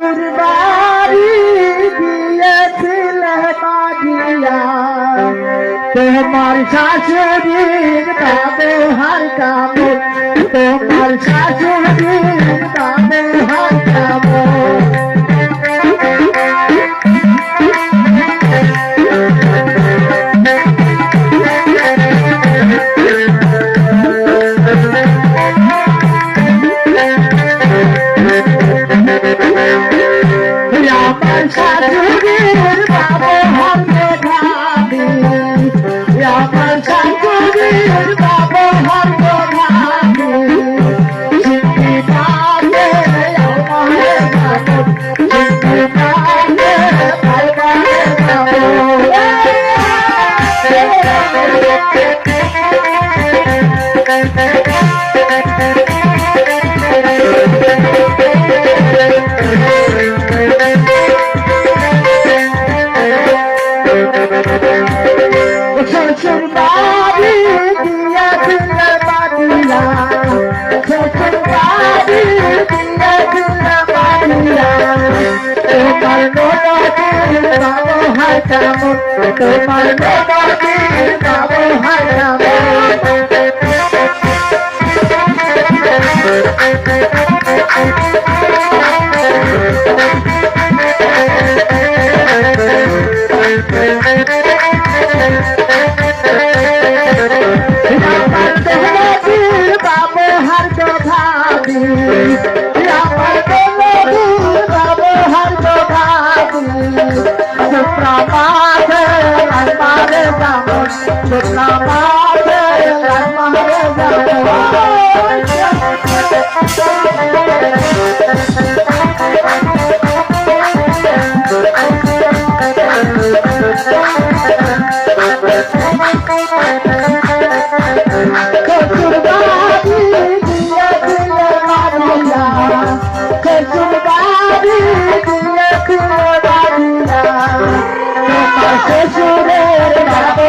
বাড়ি গিয়েছিলে বাজিয়া তোমার শাশুড়ির ব্যবহার কেমন তোমার শাশুড়ির ব্যবহার নদীর ব্যবহার কেমন তোমার নদীর ব্যবহার কেমন আমার সুপ্রভাতে আমারে যাব সুপ্রভাতে আমারে শ্বশুর বাড়ি শ্বশুরের বাবু